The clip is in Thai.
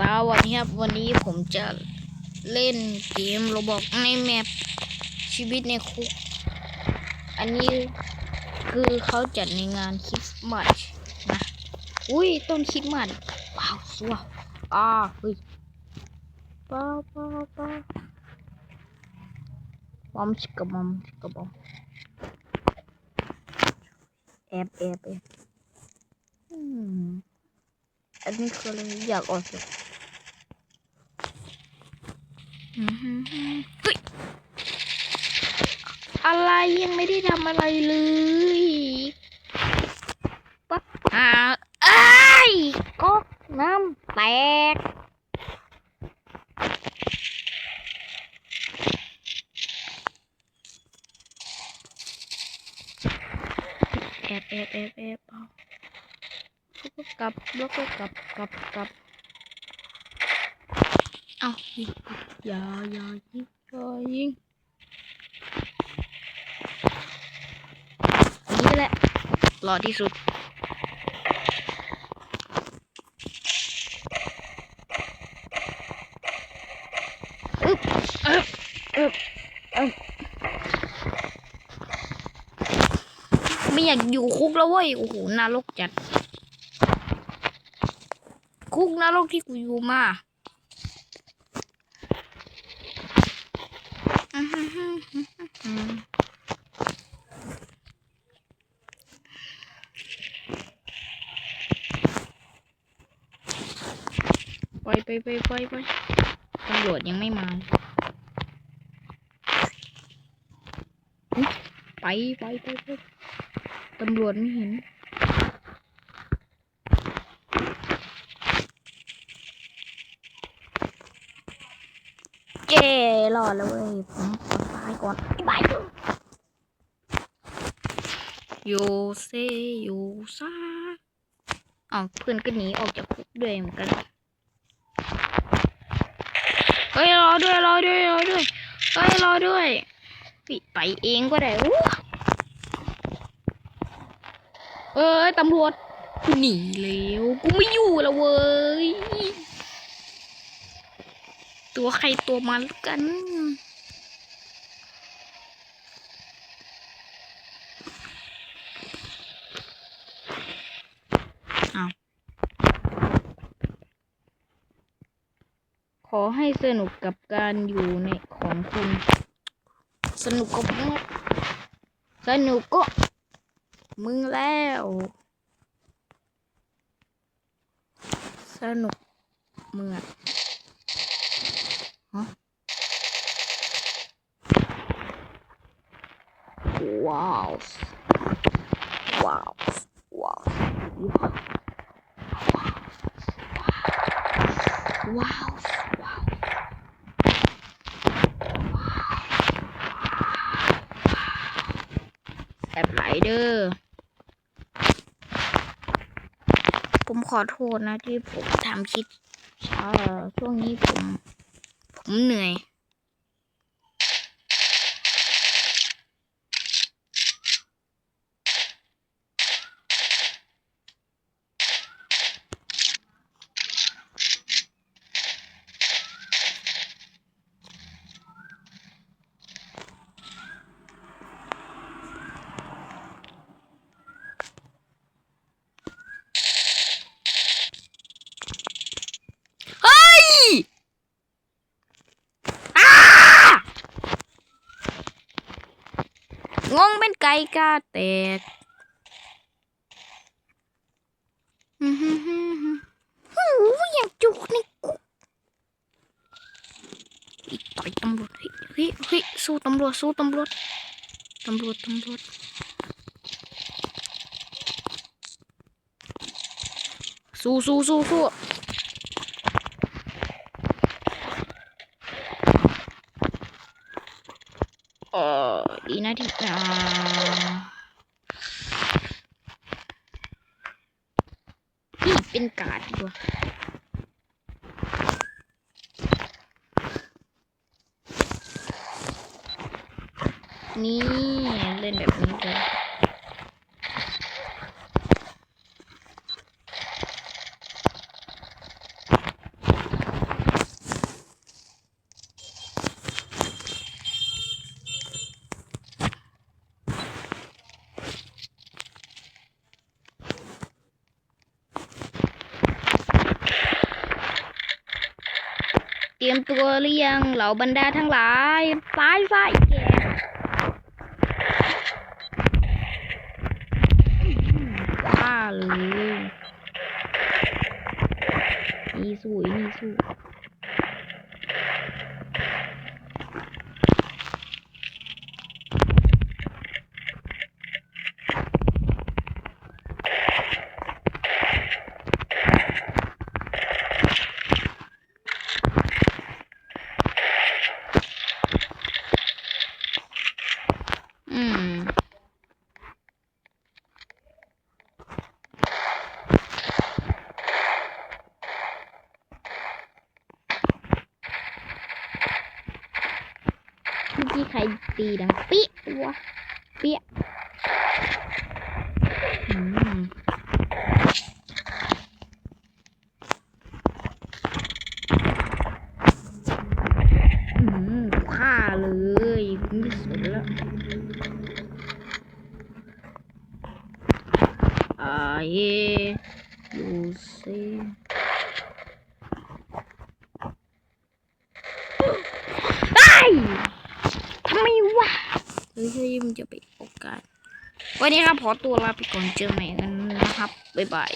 สวัสดีครับ วันนี้ผมจะเล่นเกมโรบอกในแมปชีวิตในคุก อันนี้คือเขาจัดในงานคริสต์มาสนะ อุ้ยต้นคริสต์มาสว้าวสวยอ่าเฮ้ยป้าป้าป้าบอมชิกกะบอมชิกกะบอมแอบแอบแอบอืมอันนี้คืออะไรอยากออกจากอื้อหือหือ เฮ้ยอะไรยังไม่ได้ทำอะไรเลยปั๊บอ่าไอ้ายก๊อกน้ำแตกแอบแอบแอบแอบเอาแล้วก็กลับแล้วก็กลับกลับกลับเอายิง อย่าอย่ายิงอย่ายิงนนี้แหละหล่อที่สุดอึ๊บอึ๊บอึ๊บอึ๊บไม่อยากอยู่คุกแล้วเว้ย โอ้โหนรกจัด คุกนรกที่กูอยู่มา อื้อหือหือหือหือไปไปไปไปไปตำรวจยังไม่มา ไปไปไปไปตำรวจไม่เห็น เจ้ร อดแล้วเว้ยผมขอตายก่อนบายโยเซโยซาอ้าวเพื่อนก็หนีออกจากคุกด้วยเหมือนกันเฮ้ยรอด้วยรอด้วยรอด้วยเฮ้ยรอด้วยปิไปเองก็ได้อู้เอ้ยตำรวจหนีแล้วกูไม่อยู่แล้วเว้ย ตัวใครตัวมันกันขอให้สนุกกับการอยู่ในของคุณ สนุกกับมึงสนุกก็มึงแล้ว สนุกมึงอะ ว้าวว้าวว้าวว้าวว้าวว้าวแอบไหลเด้อผมขอโทษนะที่ผมทำคลิปช้าช่วงนี้ผม ผมเหนื่อย เฮ้ยอ้างงเป็นไก่กาแตกอือหือหือหือย่างจุกในกุกอีกต่อยตำรวจฮ้ยเฮ้ยเฮ้ยสู้ตำรวจสู้ตำรวจตำรวจตำรวจสู้สู้สู้สู้ เออ ดีนะที่อ่าพี่เป็นการ์ดดีกว่านี่ เล่นแบบนี้เลย เตรียมตัวหรือยังเหล่าบรรดาทั้งหลายซ้ายซ้ายแกว่าเลยนี่สู้ไอ้นี่สู้ อืม เมื่อกี้ใครตีดังปิ๊ะวะเปี้ยอืมอืมฆ่าเลยไม่สนแล้ว อ่าเย่ดูสิไอ้ยทำไมวะ เฮ้ยเฮ้ยมันจะไปโอกาส วันนี้ครับขอตัวลาไปก่อนเจอใหม่กันนะครับ บ๊ายบาย